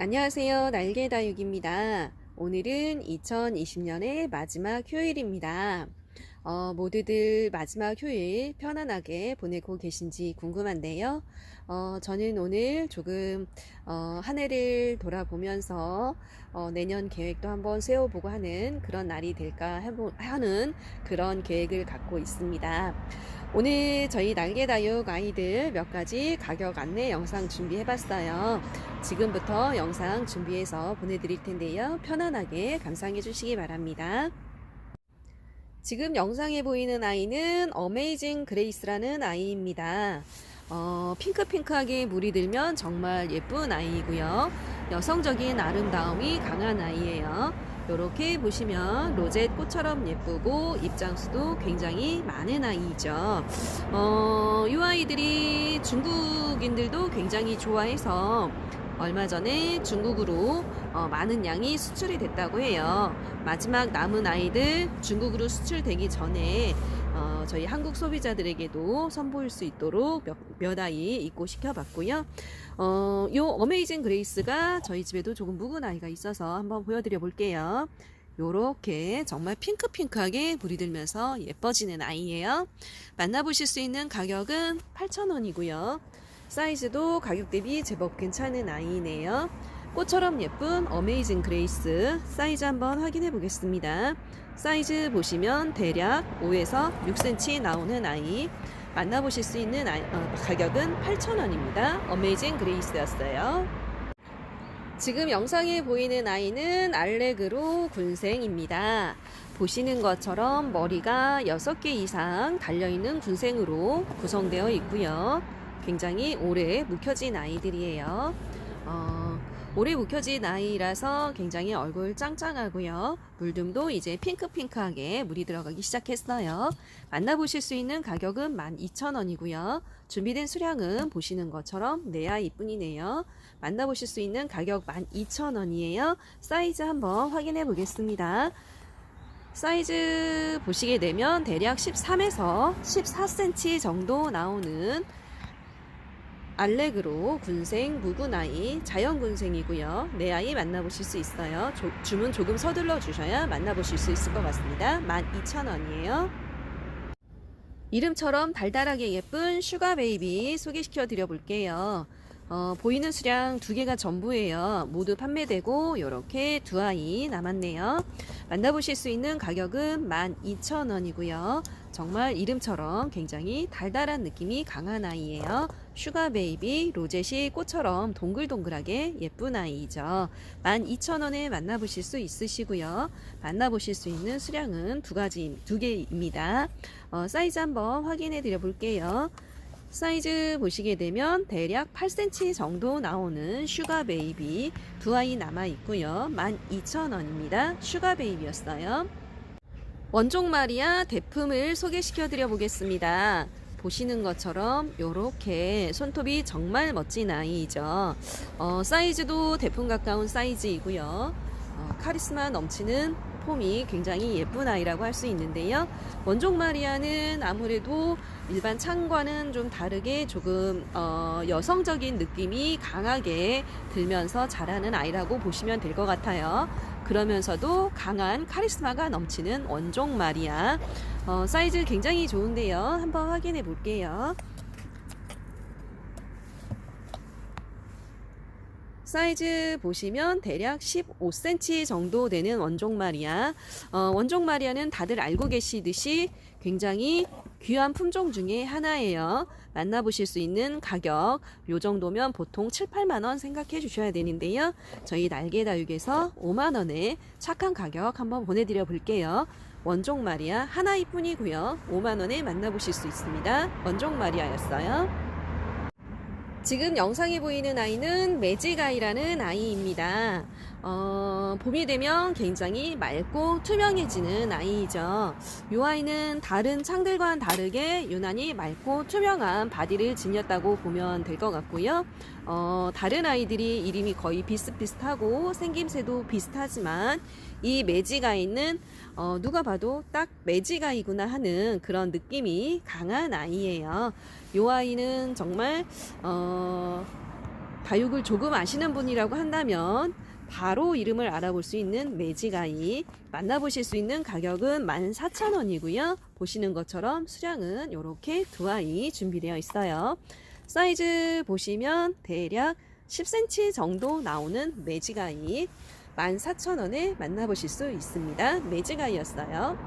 안녕하세요. 날개다육입니다. 오늘은 2020년의 마지막 휴일입니다. 어, 모두들 마지막 휴일 편안하게 보내고 계신지 궁금한데요. 어, 저는 오늘 조금 어, 한 해를 돌아보면서 어, 내년 계획도 한번 세워보고 하는 그런 날이 될까 하는 그런 계획을 갖고 있습니다. 오늘 저희 날개다육 아이들 몇 가지 가격 안내 영상 준비해 봤어요. 지금부터 영상 준비해서 보내드릴 텐데요. 편안하게 감상해 주시기 바랍니다. 지금 영상에 보이는 아이는 어메이징 그레이스라는 아이입니다. 어, 핑크핑크하게 물이 들면 정말 예쁜 아이이고요. 여성적인 아름다움이 강한 아이예요. 이렇게 보시면 로zet 꽃처럼 예쁘고 입장수도 굉장히 많은 아이죠. 어, 이 아이들이 중국인들도 굉장히 좋아해서 얼마 전에 중국으로 어, 많은 양이 수출이 됐다고 해요. 마지막 남은 아이들 중국으로 수출되기 전에 어, 저희 한국 소비자들에게도 선보일 수 있도록 몇, 몇 아이 입고 시켜봤고요. 어, 요 어메이징 그레이스가 저희 집에도 조금 묵은 아이가 있어서 한번 보여드려 볼게요. 요렇게 정말 핑크핑크하게 불이 들면서 예뻐지는 아이예요. 만나보실 수 있는 가격은 8,000원이고요. 사이즈도 가격 대비 제법 괜찮은 아이네요. 꽃처럼 예쁜 어메이징 그레이스 사이즈 한번 확인해 보겠습니다. 사이즈 보시면 대략 5에서 6cm 나오는 아이 만나보실 수 있는 아이, 어, 가격은 8,000원입니다. 어메이징 그레이스였어요. 지금 영상에 보이는 아이는 알레그로 군생입니다. 보시는 것처럼 머리가 6개 이상 달려있는 군생으로 구성되어 있고요. 굉장히 오래 묵혀진 아이들이에요. 어, 오래 묵혀진 아이라서 굉장히 얼굴 짱짱하고요. 물듬도 이제 핑크핑크하게 물이 들어가기 시작했어요. 만나보실 수 있는 가격은 12,000원이고요. 준비된 수량은 보시는 것처럼 네 아이뿐이네요. 만나보실 수 있는 가격 12,000원이에요. 사이즈 한번 확인해 보겠습니다. 사이즈 보시게 되면 대략 13에서 14cm 정도 나오는 알렉으로 군생 묵은 아이 자연 군생이고요. 네 아이 만나보실 수 있어요. 조, 주문 조금 서둘러 주셔야 만나보실 수 있을 것 같습니다. 12,000원이에요. 이름처럼 달달하게 예쁜 슈가 베이비 소개시켜 드려 볼게요. 어, 보이는 수량 두 개가 전부예요. 모두 판매되고 이렇게 두 아이 남았네요. 만나보실 수 있는 가격은 12,000원이고요. 정말 이름처럼 굉장히 달달한 느낌이 강한 아이예요. 슈가 베이비 로zet이 꽃처럼 동글동글하게 예쁜 아이죠. 12,000원에 만나보실 수 있으시고요. 만나보실 수 있는 수량은 두 가지, 두 개입니다. 어, 사이즈 한번 확인해 드려 볼게요. 사이즈 보시게 되면 대략 8cm 정도 나오는 슈가 베이비 두 아이 남아 있고요. 12,000원입니다. 슈가 베이비였어요. 원종 마리아 대품을 소개시켜 드려 보겠습니다. 보시는 것처럼 이렇게 손톱이 정말 멋진 아이죠. 어, 사이즈도 대품 가까운 사이즈이고요. 어, 카리스마 넘치는 폼이 굉장히 예쁜 아이라고 할 수 있는데요. 원종 마리아는 아무래도 일반 창과는 좀 다르게 조금 어, 여성적인 느낌이 강하게 들면서 자라는 아이라고 보시면 될 것 같아요. 그러면서도 강한 카리스마가 넘치는 원종 마리아. 어, 사이즈 굉장히 좋은데요. 한번 확인해 볼게요. 사이즈 보시면 대략 15cm 정도 되는 원종 마리아. 어, 원종 마리아는 다들 알고 계시듯이 굉장히 귀한 품종 중에 하나예요. 만나보실 수 있는 가격 요 정도면 보통 7, 8만 원 생각해 주셔야 되는데요. 저희 날개 다육에서 5만 원에 착한 가격 한번 보내드려 볼게요. 원종 마리아 하나이 뿐이고요. 5만 원에 만나보실 수 있습니다. 원종 마리아였어요. 지금 영상에 보이는 아이는 매직아이라는 아이입니다. 어, 봄이 되면 굉장히 맑고 투명해지는 아이이죠. 이 아이는 다른 창들과는 다르게 유난히 맑고 투명한 바디를 지녔다고 보면 될 것 같고요. 어, 다른 아이들이 이름이 거의 비슷비슷하고 생김새도 비슷하지만 이 매직아이는 어, 누가 봐도 딱 매직아이구나 하는 그런 느낌이 강한 아이예요. 이 아이는 정말 어, 다육을 조금 아시는 분이라고 한다면 바로 이름을 알아볼 수 있는 매직아이 만나보실 수 있는 가격은 14,000원이고요. 보시는 것처럼 수량은 이렇게 두 아이 준비되어 있어요. 사이즈 보시면 대략 10cm 정도 나오는 매직아이 14,000원에 만나보실 수 있습니다. 매직아이였어요.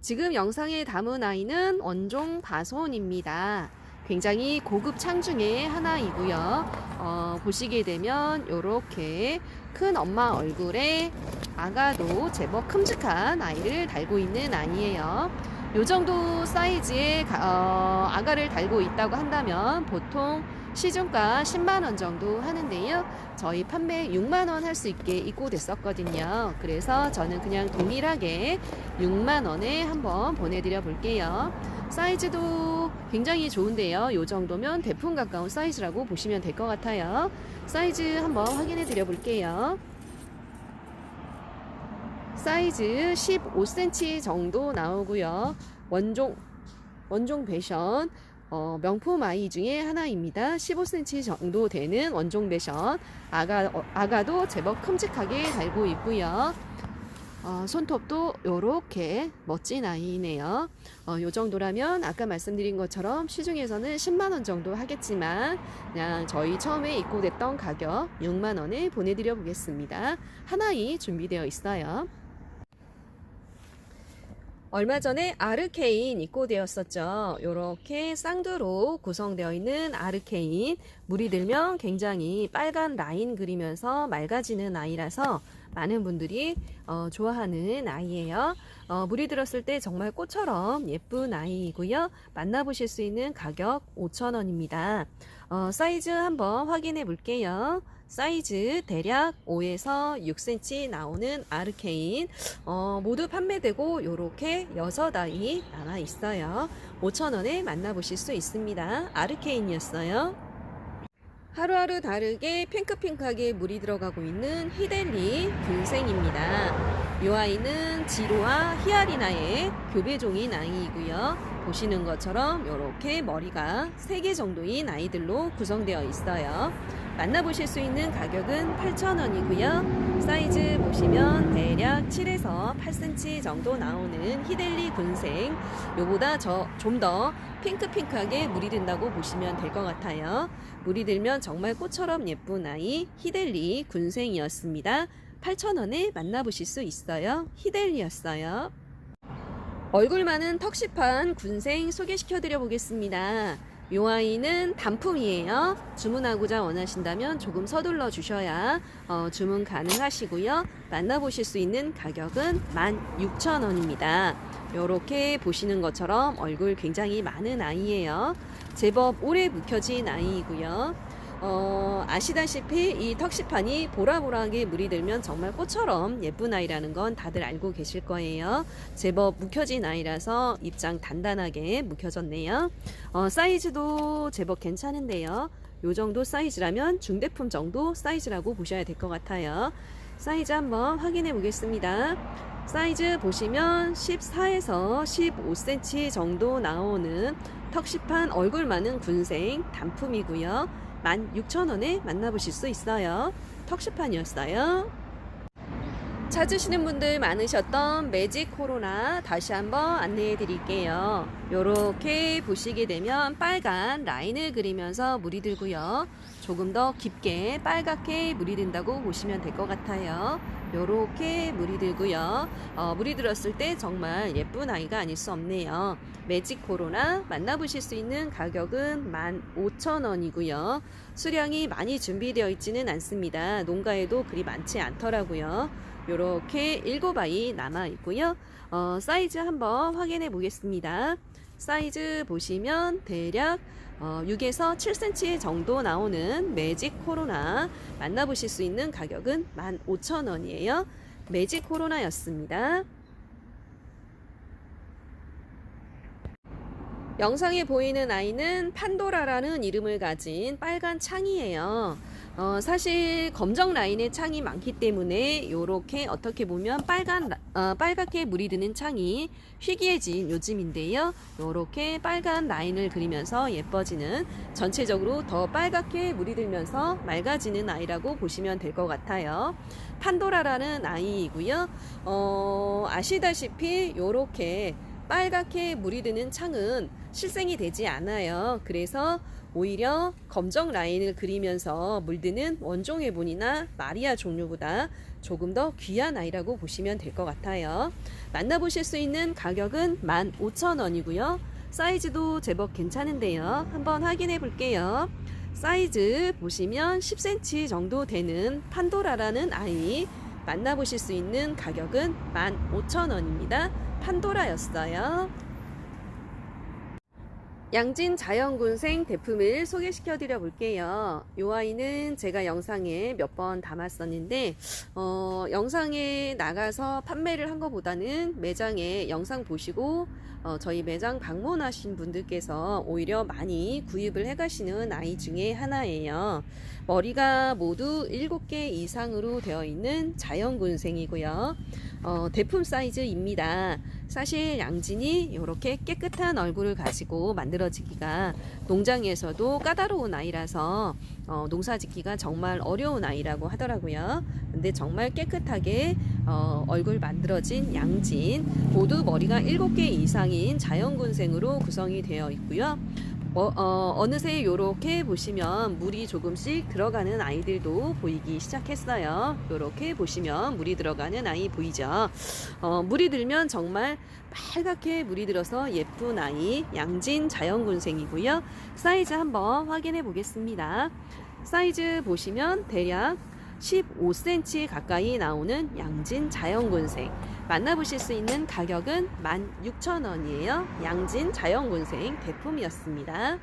지금 영상에 담은 아이는 원종 바손입니다. 굉장히 고급 창 중에 하나이고요. 어, 보시게 되면 이렇게 큰 엄마 얼굴에 아가도 제법 큼직한 아이를 달고 있는 아이예요. 요 정도 사이즈의 가- 어, 아가를 달고 있다고 한다면 보통 시중가 10만원 정도 하는데요. 저희 판매 6만원 할 수 있게 입고됐었거든요. 그래서 저는 그냥 동일하게 6만원에 한번 보내드려 볼게요. 사이즈도 굉장히 좋은데요. 요 정도면 대풍 가까운 사이즈라고 보시면 될 것 같아요. 사이즈 한번 확인해 드려 볼게요. 사이즈 15cm 정도 나오고요. 원종 원종 배션 어, 명품 아이 중에 하나입니다. 15cm 정도 되는 원종 배션 아가 어, 아가도 제법 큼직하게 달고 있고요. 어, 손톱도 요렇게 멋진 아이네요. 어, 요 정도라면 아까 말씀드린 것처럼 시중에서는 10만원 정도 하겠지만 그냥 저희 처음에 입고됐던 가격 6만원에 보내드려 보겠습니다. 하나이 준비되어 있어요. 얼마 전에 아르케인 입고 되었었죠. 이렇게 쌍두로 구성되어 있는 아르케인 물이 들면 굉장히 빨간 라인 그리면서 맑아지는 아이라서 많은 분들이 어, 좋아하는 아이예요. 어, 물이 들었을 때 정말 꽃처럼 예쁜 아이이고요. 만나보실 수 있는 가격 5,000원입니다. 어, 사이즈 한번 확인해 볼게요. 사이즈 대략 5에서 6cm 나오는 아르케인 어, 모두 판매되고 이렇게 6아이 남아 있어요. 5,000원에 만나보실 수 있습니다. 아르케인이었어요. 하루하루 다르게 핑크핑크하게 물이 들어가고 있는 히델리 균생입니다. 이 아이는 지로와 히아리나의 교배종인 아이이고요. 보시는 것처럼 이렇게 머리가 3개 정도인 아이들로 구성되어 있어요. 만나보실 수 있는 가격은 8,000원이고요. 사이즈 보시면 대략 7에서 8cm 정도 나오는 히델리 군생. 요보다 좀더 핑크핑크하게 물이 든다고 보시면 될 것 같아요. 물이 들면 정말 꽃처럼 예쁜 아이 히델리 군생이었습니다. 8,000원에 만나보실 수 있어요. 히델리였어요. 얼굴 많은 턱시판 군생 소개시켜 드려 보겠습니다. 이 아이는 단품이에요. 주문하고자 원하신다면 조금 서둘러 주셔야 어, 주문 가능하시고요. 만나보실 수 있는 가격은 16,000원입니다. 이렇게 보시는 것처럼 얼굴 굉장히 많은 아이예요. 제법 오래 묵혀진 아이이고요. 어, 아시다시피 이 턱시판이 보라보라하게 물이 들면 정말 꽃처럼 예쁜 아이라는 건 다들 알고 계실 거예요. 제법 묵혀진 아이라서 입장 단단하게 묵혀졌네요. 어, 사이즈도 제법 괜찮은데요. 요 정도 사이즈라면 중대품 정도 사이즈라고 보셔야 될 것 같아요. 사이즈 한번 확인해 보겠습니다. 사이즈 보시면 14에서 15cm 정도 나오는 턱시판 얼굴 많은 군생 단품이고요. 16,000원에 만나보실 수 있어요. 턱시판이었어요. 찾으시는 분들 많으셨던 매직 코로나 다시 한번 안내해 드릴게요. 이렇게 보시게 되면 빨간 라인을 그리면서 물이 들고요. 조금 더 깊게 빨갛게 물이 든다고 보시면 될 것 같아요. 이렇게 물이 들고요. 어, 물이 들었을 때 정말 예쁜 아이가 아닐 수 없네요. 매직 코로나 만나보실 수 있는 가격은 15,000원이고요. 수량이 많이 준비되어 있지는 않습니다. 농가에도 그리 많지 않더라고요. 이렇게 7아이 남아 있고요. 어, 사이즈 한번 확인해 보겠습니다. 사이즈 보시면 대략 어, 6에서 7cm 정도 나오는 매직 코로나 만나보실 수 있는 가격은 15,000원이에요. 매직 코로나였습니다. 영상에 보이는 아이는 판도라라는 이름을 가진 빨간 창이에요. 어, 사실 검정 라인의 창이 많기 때문에 이렇게 어떻게 보면 빨간 라- 어, 빨갛게 물이 드는 창이 희귀해진 요즘인데요. 이렇게 빨간 라인을 그리면서 예뻐지는 전체적으로 더 빨갛게 물이 들면서 맑아지는 아이라고 보시면 될 것 같아요. 판도라라는 아이이고요. 어, 아시다시피 이렇게 빨갛게 물이 드는 창은 실생이 되지 않아요. 그래서 오히려 검정 라인을 그리면서 물드는 원종 해본이나 마리아 종류보다 조금 더 귀한 아이라고 보시면 될 것 같아요. 만나보실 수 있는 가격은 15,000원이고요. 사이즈도 제법 괜찮은데요. 한번 확인해 볼게요. 사이즈 보시면 10cm 정도 되는 판도라라는 아이 만나보실 수 있는 가격은 15,000원입니다. 판도라였어요. 양진 자연군생 대품을 소개시켜 드려 볼게요. 이 아이는 제가 영상에 몇 번 담았었는데, 어, 영상에 나가서 판매를 한 것보다는 매장에 영상 보시고, 어, 저희 매장 방문하신 분들께서 오히려 많이 구입을 해 가시는 아이 중에 하나예요. 머리가 모두 7개 이상으로 되어 있는 자연군생이고요. 어, 대품 사이즈입니다. 사실 양진이 이렇게 깨끗한 얼굴을 가지고 만들어지기가 농장에서도 까다로운 아이라서 어, 농사 짓기가 정말 어려운 아이라고 하더라고요. 근데 정말 깨끗하게 어, 얼굴 만들어진 양진 모두 머리가 7개 이상인 자연군생으로 구성이 되어 있고요. 어, 어, 어느새 이렇게 보시면 물이 조금씩 들어가는 아이들도 보이기 시작했어요. 이렇게 보시면 물이 들어가는 아이 보이죠? 어, 물이 들면 정말 빨갛게 물이 들어서 예쁜 아이 양진 자연군생이고요. 사이즈 한번 확인해 보겠습니다. 사이즈 보시면 대략 15cm 가까이 나오는 양진 자연군생 만나보실 수 있는 가격은 16,000원이에요. 양진 자연군생 대품이었습니다.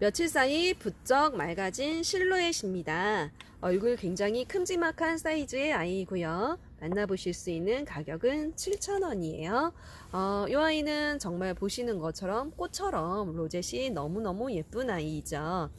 며칠 사이 부쩍 맑아진 실루엣입니다. 얼굴 굉장히 큼지막한 사이즈의 아이고요. 만나보실 수 있는 가격은 7,000원이에요. 어, 이 아이는 정말 보시는 것처럼 꽃처럼 로zet이 너무너무 예쁜 아이이죠.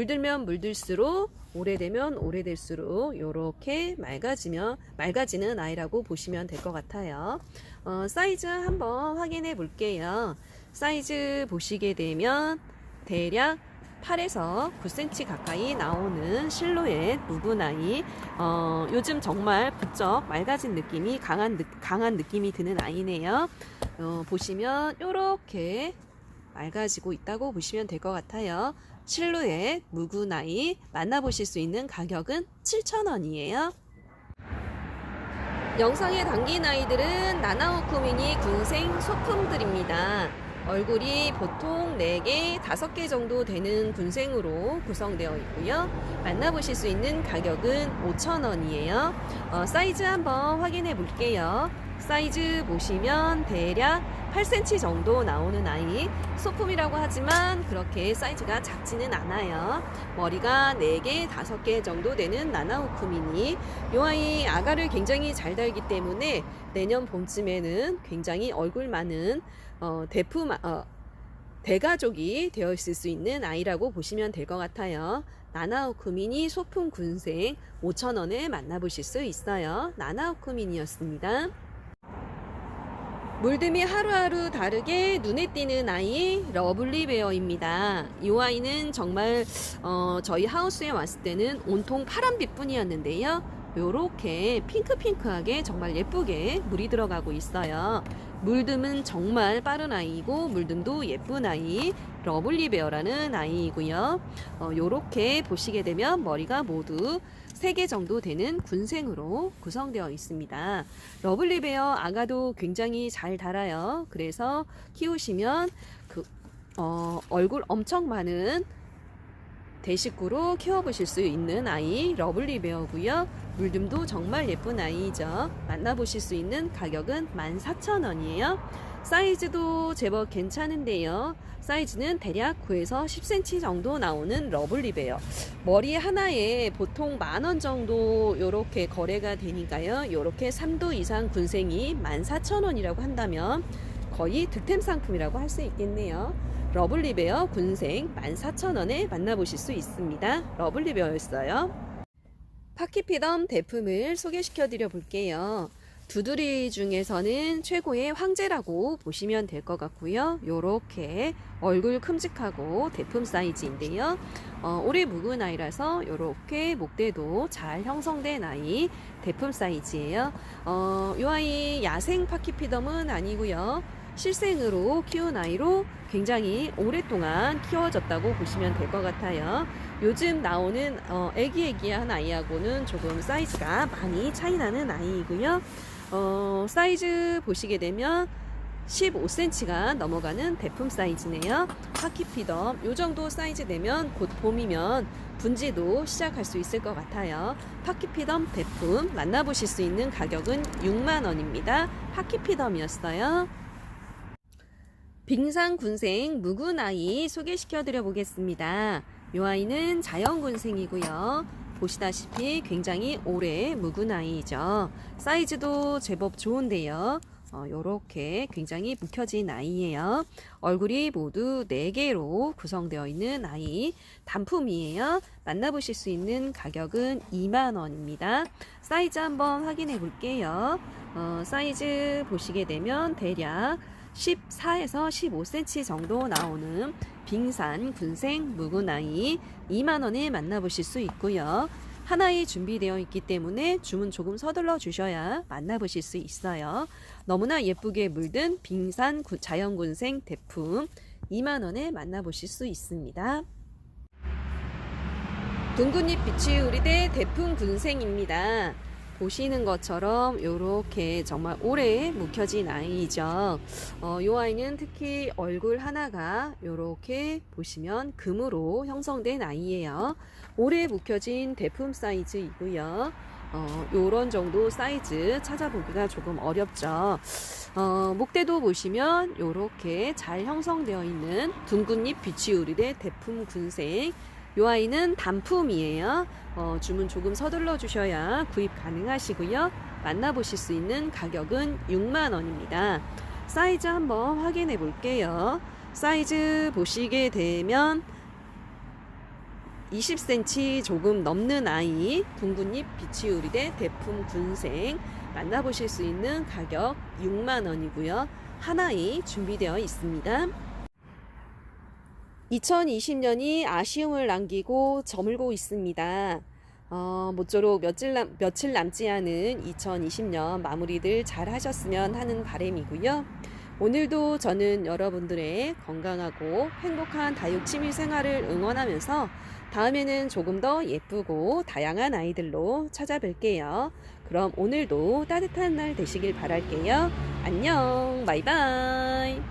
물들면 물들수록 오래되면 오래될수록 이렇게 맑아지면 맑아지는 아이라고 보시면 될 것 같아요. 어, 사이즈 한번 확인해 볼게요. 사이즈 보시게 되면 대략 8에서 9cm 가까이 나오는 실루엣 아이. 어, 요즘 정말 부쩍 맑아진 느낌이 강한, 느, 강한 느낌이 드는 아이네요. 어, 보시면 이렇게 맑아지고 있다고 보시면 될 것 같아요. 실루엣 아이 만나보실 수 있는 가격은 7,000원이에요. 영상에 담긴 아이들은 나나오쿠미니 군생 소품들입니다. 얼굴이 보통 4개, 5개 정도 되는 군생으로 구성되어 있고요. 만나보실 수 있는 가격은 5,000원이에요. 어, 사이즈 한번 확인해 볼게요. 사이즈 보시면 대략 8cm 정도 나오는 아이. 소품이라고 하지만 그렇게 사이즈가 작지는 않아요. 머리가 4개, 5개 정도 되는 나나우쿠미니. 이 아이 아가를 굉장히 잘 달기 때문에 내년 봄쯤에는 굉장히 얼굴 많은 어, 대품, 어, 대가족이 되어 있을 수 있는 아이라고 보시면 될 것 같아요. 나나오쿠미니 소품 군생 5,000원에 만나보실 수 있어요. 나나오쿠미니였습니다. 물듬이 하루하루 다르게 눈에 띄는 아이 러블리 베어입니다. 이 아이는 정말 어, 저희 하우스에 왔을 때는 온통 파란빛 뿐이었는데요. 요렇게 핑크핑크하게 정말 예쁘게 물이 들어가고 있어요. 물듬은 정말 빠른 아이고 물듬도 예쁜 아이 러블리 베어라는 아이이고요. 어, 요렇게 보시게 되면 머리가 모두 3개 정도 되는 군생으로 구성되어 있습니다. 러블리 베어 아가도 굉장히 잘 달아요. 그래서 키우시면 그 어, 얼굴 엄청 많은 대식구로 키워보실 수 있는 아이 러블리 베어고요. 물듬도 정말 예쁜 아이죠. 만나보실 수 있는 가격은 14,000원이에요. 사이즈도 제법 괜찮은데요. 사이즈는 대략 9에서 10cm 정도 나오는 러블리 베어. 머리 하나에 보통 만 원 정도 이렇게 거래가 되니까요. 이렇게 3도 이상 군생이 14,000원이라고 한다면 거의 득템 상품이라고 할 수 있겠네요. 러블리베어 군생 14,000원에 만나보실 수 있습니다. 러블리베어였어요. 파키피덤 대품을 소개시켜 드려 볼게요. 두드리 중에서는 최고의 황제라고 보시면 될 것 같고요. 요렇게 얼굴 큼직하고 대품 사이즈인데요. 어, 올해 묵은 아이라서 요렇게 목대도 잘 형성된 아이 대품 사이즈예요. 어, 요 아이 야생 파키피덤은 아니고요. 실생으로 키운 아이로 굉장히 오랫동안 키워졌다고 보시면 될 것 같아요. 요즘 나오는 어, 애기애기한 아이하고는 조금 사이즈가 많이 차이 나는 아이이고요. 어, 사이즈 보시게 되면 15cm가 넘어가는 대품 사이즈네요. 파키피덤 요 정도 사이즈 되면 곧 봄이면 분지도 시작할 수 있을 것 같아요. 파키피덤 대품 만나보실 수 있는 가격은 6만원입니다. 파키피덤이었어요. 빙상 군생 묵은 아이 소개시켜 드려 보겠습니다. 이 아이는 자연 군생이고요. 보시다시피 굉장히 오래 아이죠. 사이즈도 제법 좋은데요. 어, 요렇게 굉장히 묵혀진 아이예요. 얼굴이 모두 4개로 구성되어 있는 아이. 단품이에요. 만나보실 수 있는 가격은 2만원입니다. 사이즈 한번 확인해 볼게요. 어, 사이즈 보시게 되면 대략 14에서 15cm 정도 나오는 빙산 군생 아이 2만원에 만나보실 수 있고요. 하나이 준비되어 있기 때문에 주문 조금 서둘러 주셔야 만나보실 수 있어요. 너무나 예쁘게 물든 빙산 구- 자연군생 대품 2만원에 만나보실 수 있습니다. 둥근잎 비치우리대 대품 군생입니다. 보시는 것처럼 이렇게 정말 오래 묵혀진 아이죠. 어, 이 아이는 특히 얼굴 하나가 이렇게 보시면 금으로 형성된 아이예요. 오래 묵혀진 대품 사이즈이고요. 어, 요런 정도 사이즈 찾아보기가 조금 어렵죠. 어, 목대도 보시면 이렇게 잘 형성되어 있는 둥근잎 비치우리대 대품 군생. 이 아이는 단품이에요. 어, 주문 조금 서둘러 주셔야 구입 가능하시고요. 만나보실 수 있는 가격은 6만 원입니다. 사이즈 한번 확인해 볼게요. 사이즈 보시게 되면 20cm 조금 넘는 아이 둥근잎 비치우리대 대품 군생 만나보실 수 있는 가격 6만원이고요. 하나이 준비되어 있습니다. 2020년이 아쉬움을 남기고 저물고 있습니다. 어, 모쪼록 며칠, 남, 며칠 남지 않은 2020년 마무리들 잘 하셨으면 하는 바람이고요. 오늘도 저는 여러분들의 건강하고 행복한 다육 취미 생활을 응원하면서 다음에는 조금 더 예쁘고 다양한 아이들로 찾아뵐게요. 그럼 오늘도 따뜻한 날 되시길 바랄게요. 안녕, 바이바이.